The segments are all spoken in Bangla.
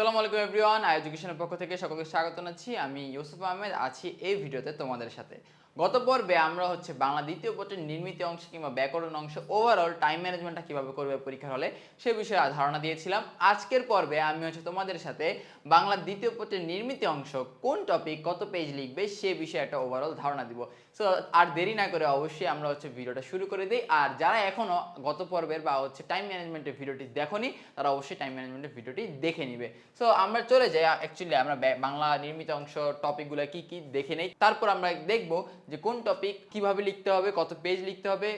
সালাম আলাইকুম এভরিওয়ান, আই এডুকেশনের পক্ষ থেকে সকলকে স্বাগত জানাচ্ছি। আমি ইউসুফ আহমেদ, আছি এই ভিডিওতে তোমাদের সাথে। গত পর্বে আমরা হচ্ছে বাংলা দ্বিতীয় পত্রের নির্মিত অংশ কিংবা ব্যাকরণ অংশ ওভারঅল টাইম ম্যানেজমেন্টটা কীভাবে করবে পরীক্ষার হলে সে বিষয়ে ধারণা দিয়েছিলাম। আজকের পর্বে আমি হচ্ছে তোমাদের সাথে বাংলা দ্বিতীয় পত্রের নির্মিত অংশ, কোন টপিক কত পেজ লিখবে সে বিষয়ে একটা ওভারঅল ধারণা দিব। সো আর দেরি না করে অবশ্যই আমরা হচ্ছে ভিডিওটা শুরু করে দিই। আর যারা এখনও গত পর্বের বা হচ্ছে টাইম ম্যানেজমেন্টের ভিডিওটি দেখোনি, তারা অবশ্যই টাইম ম্যানেজমেন্টের ভিডিওটি দেখে নিবে। সো আমরা চলে যাই। অ্যাকচুয়ালি আমরা বাংলা নির্মিত অংশ টপিকগুলো কি কি দেখে নেই, তারপর আমরা দেখব যে কোন টপিক কীভাবে লিখতে হবে, কত পেজ লিখতে হবে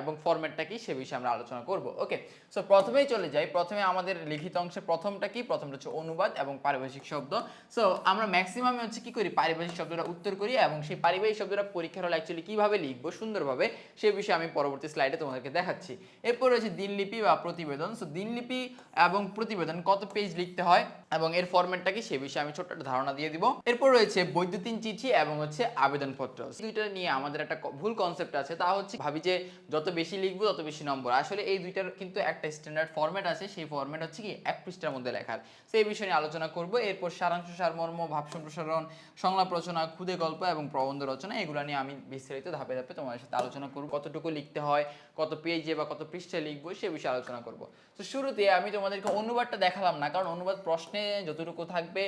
এবং ফরম্যাটটা কি সে বিষয়ে আমরা আলোচনা করব। ওকে সো প্রথমেই চলে যাই। প্রথমে আমাদের লিখিত অংশে প্রথমটা কি? প্রথমটা হচ্ছে অনুবাদ এবং পারিভাষিক শব্দ। সো আমরা ম্যাক্সিমাম হচ্ছে কি করি? পারিভাষিক শব্দটা উত্তর করি এবং সেই পারিভাষিক শব্দটা পরীক্ষার হলে অ্যাকচুয়ালি কীভাবে লিখব সুন্দরভাবে সে বিষয়ে আমি পরবর্তী স্লাইডে তোমাদেরকে দেখাচ্ছি। এরপর রয়েছে দিনলিপি বা প্রতিবেদন। সো দিনলিপি এবং প্রতিবেদন, কত পেজ লিখতে হয়? এবং এর ফরম্যাটটা কি সে বিষয়ে আমি ছোট্ট একটা ধারণা দিয়ে দিব। এরপর রয়েছে বৈদ্যুতিন চিঠি এবং হচ্ছে আবেদনপত্র। দুইটা নিয়ে আমাদের একটা ভুল কনসেপ্ট আছে। তা হচ্ছে ভাবি যে যত বেশি লিখব, তত বেশি নম্বর। আসলে এই দুইটার কিন্তু একটা স্ট্যান্ডার্ড ফরম্যাট আছে। সেই ফরম্যাট হচ্ছে কি এক পৃষ্ঠার মধ্যে লেখার। সেই বিষয় নিয়ে আলোচনা করব। এরপর সারাংশ, সারমর্ম ভাব সম্প্রসারণ সংলাপ রচনা ক্ষুদে গল্প এবং প্রবন্ধ রচনা, এগুলো নিয়ে আমি বিস্তারিত ধাপে ধাপে তোমাদের সাথে আলোচনা করব। কতটুকু লিখতে হয়, কত পেজে বা কত পৃষ্ঠায় লিখব, সে বিষয়ে আলোচনা করব। তো শুরুতে আমি তোমাদেরকে অনুবাদটা দেখালাম না, কারণ অনুবাদ প্রশ্নে যতটুকু থাকবে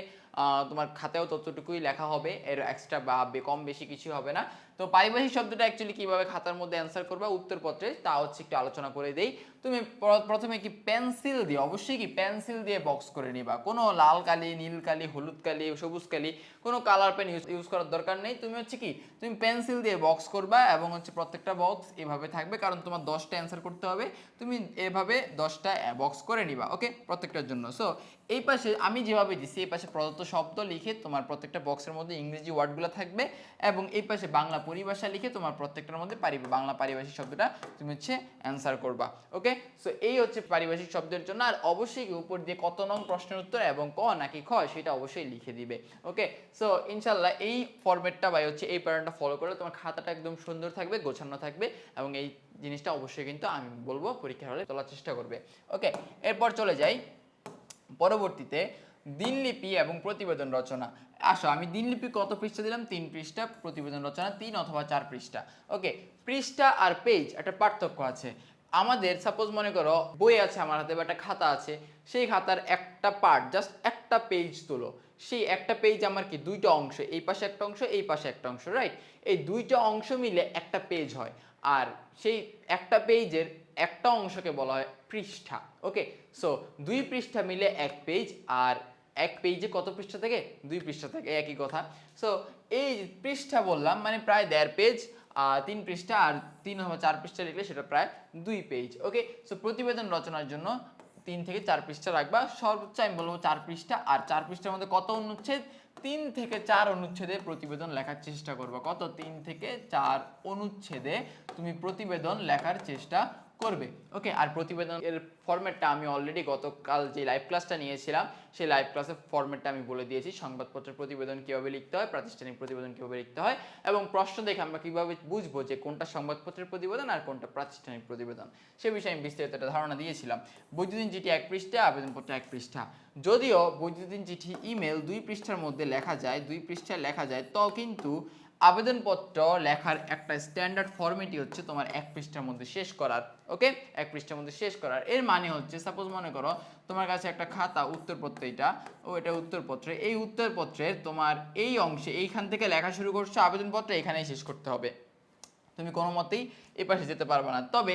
তোমার খাতায়ও ততটুকুই লেখা হবে, এর এক্সট্রা বা কম বেশি কিছু হবে না। তো পারিভাষিক শব্দটা অ্যাকচুয়ালি কীভাবে খাতার মধ্যে অ্যান্সার করবা, উত্তরপত্রে তা হচ্ছে একটু আলোচনা করে দেই। তুমি প্রথমে কি পেন্সিল দিয়ে, অবশ্যই কি পেন্সিল দিয়ে বক্স করে নিবা। কোনো লাল কালি, নীল কালি, হলুদ কালি, সবুজ কালি, কোনো কালার পেন ইউজ ইউজ করার দরকার নেই। তুমি হচ্ছে কি, তুমি পেন্সিল দিয়ে বক্স করবা এবং হচ্ছে প্রত্যেকটা বক্স এভাবে থাকবে, কারণ তোমার দশটা অ্যান্সার করতে হবে। তুমি এভাবে দশটা বক্স করে নিবা ওকে প্রত্যেকটার জন্য। সো এই পাশে আমি যেভাবে দিছি, এই পাশে প্রদত্ত শব্দ লিখে তোমার প্রত্যেকটা বক্সের মধ্যে ইংরেজি ওয়ার্ডগুলো থাকবে এবং এই পাশে বাংলা পরিভাষা লিখে তোমার প্রত্যেকটার মধ্যে পারি বাংলা পারিভাষিক শব্দটা তুমি হচ্ছে অ্যান্সার করবা ওকে সো এই হচ্ছে পারিভাষিক শব্দের জন্য আর অবশ্যই উপর দিয়ে কত নং প্রশ্নের উত্তর এবং ক নাকি খ সেটা অবশ্যই লিখে দিবে ওকে সো ইনশাল্লাহ এই ফরম্যাটটা বা হচ্ছে এই প্যাটার্নটা ফলো করলে তোমার খাতাটা একদম সুন্দর থাকবে, গোছানো থাকবে এবং এই জিনিসটা অবশ্যই কিন্তু আমি বলব পরীক্ষার হলে তোলার চেষ্টা করবে ওকে এরপর চলে যাই পরবর্তীতে দিনলিপি এবং প্রতিবেদন রচনা। আসো, আমি দিনলিপি কত পৃষ্ঠা দিলাম? তিন পৃষ্ঠা, প্রতিবেদন রচনা তিন অথবা চার পৃষ্ঠা। ওকে, পৃষ্ঠা আর পেজ, একটা পার্থক্য আছে। আমাদের সাপোজ মনে করো, বই আছে আমার হাতে বা একটা খাতা আছে, সেই খাতার একটা পার্ট জাস্ট একটা পেজ তোলো। সেই একটা পেজ আমার কি? দুইটা অংশ, এই পাশে একটা অংশ, এই পাশে একটা অংশ রাইট এই দুইটা অংশ মিলে একটা পেজ হয়। আর সেই একটা পেজের একটা অংশকে বলা হয় পৃষ্ঠা ওকে সো দুই পৃষ্ঠা মিলে এক পেজ আর এক পেজে কত পৃষ্ঠা থেকে? দুই পৃষ্ঠা থেকে, একই কথা। সো এই পৃষ্ঠা বললাম মানে প্রায় দেড় পেজ তিন পৃষ্ঠা, আর তিন অথবা চার পৃষ্ঠা লিখলে সেটা প্রায় দুই পেজ ওকে সো প্রতিবেদন রচনার জন্য তিন থেকে চার পৃষ্ঠা রাখবা। সর্বোচ্চ আমি বলব চার পৃষ্ঠা, আর চার পৃষ্ঠার মধ্যে কত অনুচ্ছেদ? তিন থেকে চার অনুচ্ছেদে প্রতিবেদন লেখার চেষ্টা করবা। কত? তিন থেকে চার অনুচ্ছেদে তুমি প্রতিবেদন লেখার চেষ্টা করবে। ওকে আর প্রতিবেদন এর ফরম্যাটটা আমি অলরেডি গতকাল যে লাইভ ক্লাসটা নিয়েছিলাম, সেই লাইভ ক্লাসের ফরম্যাটটা আমি বলে দিয়েছি। সংবাদপত্রের প্রতিবেদন কীভাবে লিখতে হয়, প্রাতিষ্ঠানিক প্রতিবেদন কীভাবে লিখতে হয়, এবং প্রশ্ন দেখে আমরা কীভাবে বুঝব যে কোনটা সংবাদপত্রের প্রতিবেদন আর কোনটা প্রাতিষ্ঠানিক প্রতিবেদন। সে বিষয়ে আমি বিস্তারিত একটা ধারণা দিয়েছিলাম। বৈদ্যুতিন চিঠি এক পৃষ্ঠা, আবেদনপত্র এক পৃষ্ঠা। যদিও বৈদ্যুতিন চিঠি ইমেল দুই পৃষ্ঠার মধ্যে লেখা যায়, দুই পৃষ্ঠায় লেখা যায়, তো কিন্তু আবেদনপত্র লেখার একটা স্ট্যান্ডার্ড ফর্মেটই হচ্ছে তোমার এক পৃষ্ঠার মধ্যে শেষ করার ওকে এক পৃষ্ঠার মধ্যে শেষ করার। এর মানে হচ্ছে সাপোজ মনে করো তোমার কাছে একটা খাতা, উত্তরপত্র এটা, ও এটা উত্তরপত্রে। এই উত্তরপত্রের তোমার এই অংশে, এইখান থেকে লেখা শুরু করছ, আবেদনপত্র এখানেই শেষ করতে হবে। তুমি কোনো মতেই এ পাশে যেতে পারবে না। তবে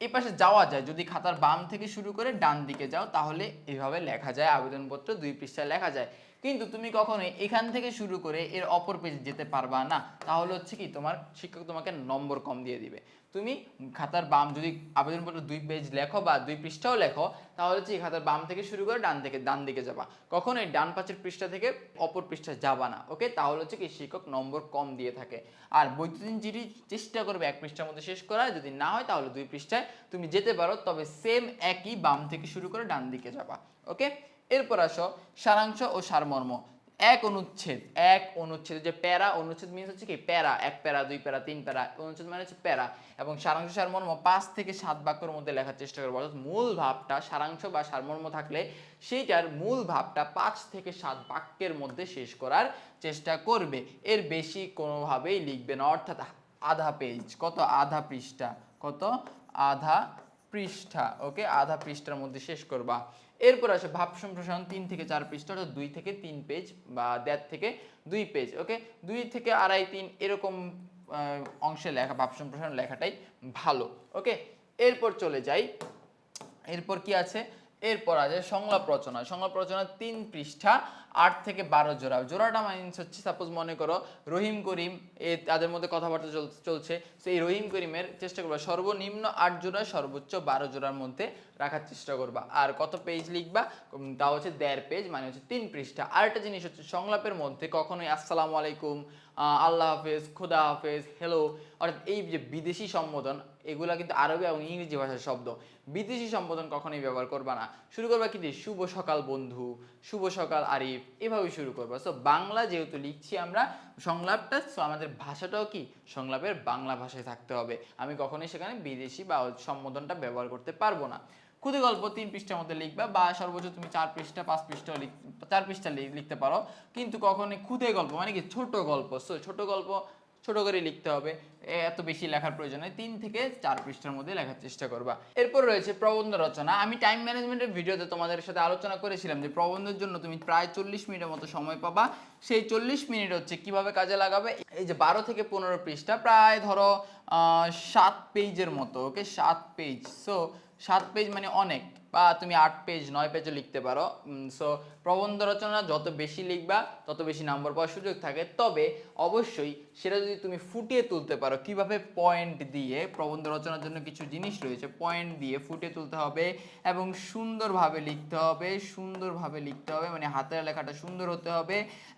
এ পাশে যাওয়া যায়, যদি খাতার বাম থেকে শুরু করে ডান দিকে যাও, তাহলে এভাবে লেখা যায়, আবেদনপত্র দুই পৃষ্ঠায় লেখা যায়। কিন্তু তুমি কখনোই এখান থেকে শুরু করে এর অপর পেজে যেতে পারবা না। তাহলে হচ্ছে কি, তোমার শিক্ষক তোমাকে নম্বর কম দিয়ে দিবে। তুমি খাতার বাম যদি আবেদনপত্র দুই পেজ লেখো বা দুই পৃষ্ঠাও লেখো, তাহলে হচ্ছে খাতার বাম থেকে শুরু করে ডান থেকে, ডান দিকে যাবা। কখনোই ডান পাশের পৃষ্ঠা থেকে অপর পৃষ্ঠায় যাবা না ওকে তাহলে হচ্ছে কি শিক্ষক নম্বর কম দিয়ে থাকে। আর বৈদ্যুতিন চিঠি চেষ্টা করবে এক পৃষ্ঠার মধ্যে শেষ করা, যদি না হয় তাহলে দুই পৃষ্ঠায় তুমি যেতে পারো, তবে সেম একই বাম থেকে শুরু করে ডান দিকে যাবা ওকে এরপর আসো সারাংশ ও সারমর্ম। এক অনুচ্ছেদ এক অনুচ্ছেদ যে প্যারা, অনুচ্ছেদ মিনস হচ্ছে কি? প্যারা, এক প্যারা, দুই প্যারা, তিন প্যারা, অনুচ্ছেদ মানে হচ্ছে প্যারা। এবং সারাংশ সারমর্ম পাঁচ থেকে সাত বাক্যের মধ্যে লেখার চেষ্টা করব। অর্থাৎ মূল ভাবটা সারাংশ বা সারমর্ম থাকলে সেইটার মূল ভাবটা পাঁচ থেকে সাত বাক্যের মধ্যে শেষ করার চেষ্টা করবে। এর বেশি কোনোভাবেই লিখবে না। অর্থাৎ আধা পেজ কত আধা পৃষ্ঠা, কত আধা পৃষ্ঠা ওকে আধা পৃষ্ঠার মধ্যে শেষ করবা। এরপর আসে ভাব সম্প্রসারণ, তিন থেকে চার পৃষ্ঠা, অর্থাৎ দুই থেকে তিন পেজ বা দেড় থেকে দুই পেজ ওকে দুই থেকে আড়াই, তিন এরকম অংশে লেখা, ভাব সম্প্রসারণ লেখাটাই ভালো ওকে এরপর চলে যাই, এরপর কি আছে? এরপর আছে সংলাপ রচনা। সংলাপ রচনা তিন পৃষ্ঠা, আট থেকে বারো জোড়া। জোড়াটা মাইন্স হচ্ছে সাপোজ মনে করো, রহিম করিম, এ তাদের মধ্যে কথাবার্তা চল- চলছে। সেই রহিম করিমের চেষ্টা করবা, সর্বনিম্ন আট জোড়া, সর্বোচ্চ বারো জোড়ার মধ্যে রাখার চেষ্টা করবা। আর কত পেজ লিখবা? তা হচ্ছে দেড় পেজ মানে হচ্ছে তিন পৃষ্ঠা। আরেকটা জিনিস হচ্ছে, সংলাপের মধ্যে কখনোই আসসালামু আলাইকুম আল্লাহ হাফেজ, খুদা হাফেজ হ্যালো অর্থাৎ এই যে বিদেশি সম্বোধন এগুলা কিন্তু আরবি এবং ইংরেজি ভাষার শব্দ। বিদেশি সম্বোধন কখনোই ব্যবহার করবা না। শুরু করবা কি দিয়ে? শুভ সকাল বন্ধু, শুভ সকাল আরিফ এভাবে শুরু করবা। সো বাংলা যেহেতু লিখছি আমরা, সংলাপটা সো আমাদের ভাষাটাও কি? সংলাপের বাংলা ভাষায় থাকতে হবে। আমি কখনোই সেখানে বিদেশি বা সম্বোধনটা ব্যবহার করতে পারব না। ক্ষুদে গল্প তিন পৃষ্ঠার মধ্যে লিখবা বা সর্বোচ্চ তুমি চার পৃষ্ঠা, পাঁচ পৃষ্ঠা চার পৃষ্ঠা লিখতে পারো। কিন্তু কখনোই ক্ষুদে গল্প মানে কি? ছোট গল্প। সো ছোট গল্প ছোট করে লিখতে হবে। এত বেশি লেখার প্রয়োজন নেই। তিন থেকে চার পৃষ্ঠার মধ্যে লেখার চেষ্টা করবা। এরপর রয়েছে প্রবন্ধ রচনা। আমি টাইম ম্যানেজমেন্টের ভিডিওতে তোমাদের সাথে আলোচনা করেছিলাম যে প্রবন্ধের জন্য তুমি প্রায় চল্লিশ মিনিটের মতো সময় পাবা। সেই চল্লিশ মিনিট হচ্ছে কীভাবে কাজে লাগাবে? এই যে বারো থেকে পনেরো পৃষ্ঠা, প্রায় ধরো সাত পেজের মতো ওকে সাত পেজ সো সাত পেজ মানে অনেক। বা তুমি আট পেজ নয় পেজও লিখতে পারো। সো প্রবন্ধ রচনা যত বেশি লিখবা, তত বেশি নম্বর পাওয়ার সুযোগ থাকে। তবে অবশ্যই সেটা যদি তুমি ফুটিয়ে তুলতে পারো, কীভাবে পয়েন্ট দিয়ে, প্রবন্ধ রচনার জন্য কিছু জিনিস রয়েছে পয়েন্ট দিয়ে ফুটিয়ে তুলতে হবে এবং সুন্দরভাবে লিখতে হবে, সুন্দরভাবে লিখতে হবে মানে হাতের লেখাটা সুন্দর হতে হবে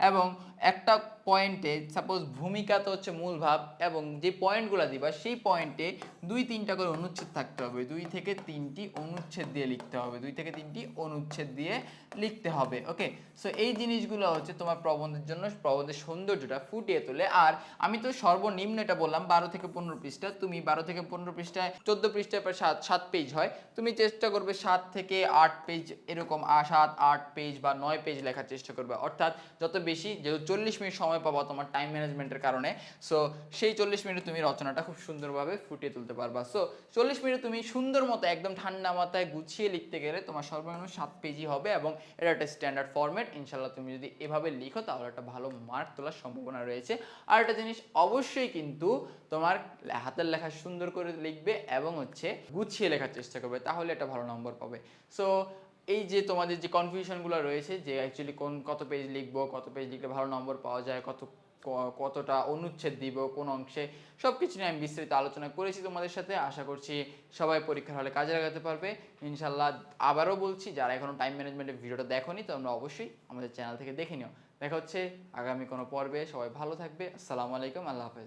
এবং একটা পয়েন্টে সাপোজ ভূমিকা তো হচ্ছে মূল ভাব এবং যে পয়েন্টগুলো দিবা, সেই পয়েন্টে দুই তিনটা করে অনুচ্ছেদ থাকতে হবে। দুই থেকে তিনটি অনুচ্ছেদ দিয়ে লিখতে হবে। দুই থেকে তিনটি অনুচ্ছেদ দিয়ে লিখতে হবে ওকে সো এই জিনিসগুলো হচ্ছে তোমার প্রবন্ধের জন্য, প্রবন্ধের সৌন্দর্যটা ফুটিয়ে তোলে। আর আমি তো সর্বনিম্ন এটা বললাম, বারো থেকে পনেরো পৃষ্ঠা। তুমি বারো থেকে পনেরো পৃষ্ঠায়, চোদ্দ পৃষ্ঠায় প্রায় সাত সাত পেজ হয়। তুমি চেষ্টা করবে সাত থেকে আট পেজ এরকম সাত, আট পেজ বা নয় পেজ লেখার চেষ্টা করবে। অর্থাৎ যত বেশি, যেহেতু চল্লিশ মিনিট সময় পাবো তোমার টাইম ম্যানেজমেন্টের কারণে। সো সেই চল্লিশ মিনিট তুমি রচনাটা খুব সুন্দরভাবে ফুটিয়ে তুলতে পারবা। সো চল্লিশ মিনিট তুমি সুন্দর মতো একদম ঠান্ডা মাথায় গুছিয়ে লিখতে গেলে তোমার সর্বনিম্ন সাত পেজি হবে এবং এটা একটা স্ট্যান্ডার্ড ফরম্যাট ইনশাল্লাহ তুমি যদি এভাবে লিখো তাহলে একটা ভালো মার্ক তোলার সম্ভাবনা রয়েছে। আর একটা জিনিস অবশ্যই কিন্তু তোমার হাতের লেখা সুন্দর করে লিখবে এবং হচ্ছে গুছিয়ে লেখার চেষ্টা করবে, তাহলে একটা ভালো নম্বর পাবে। সো এই যে তোমাদের যে কনফিউশনগুলো রয়েছে, যে অ্যাকচুয়ালি কোন কত পেজ লিখব, কত পেজ লিখলে ভালো নম্বর পাওয়া যায়, কত কতটা অনুচ্ছেদ দিব, কোন অংশে সব কিছু নিয়ে আমি বিস্তারিত আলোচনা করেছি তোমাদের সাথে। আশা করছি সবাই পরীক্ষার হলে কাজে লাগাতে পারবে। ইনশাল্লাহ আবারও বলছি, যারা এখনও টাইম ম্যানেজমেন্টের ভিডিওটা দেখোনি, তোমরা অবশ্যই আমাদের চ্যানেল থেকে দেখে নিও। দেখা হচ্ছে আগামী কোনো পর্বে। সবাই ভালো থাকবে। আসসালামু আলাইকুম। আল্লাহ হাফেজ।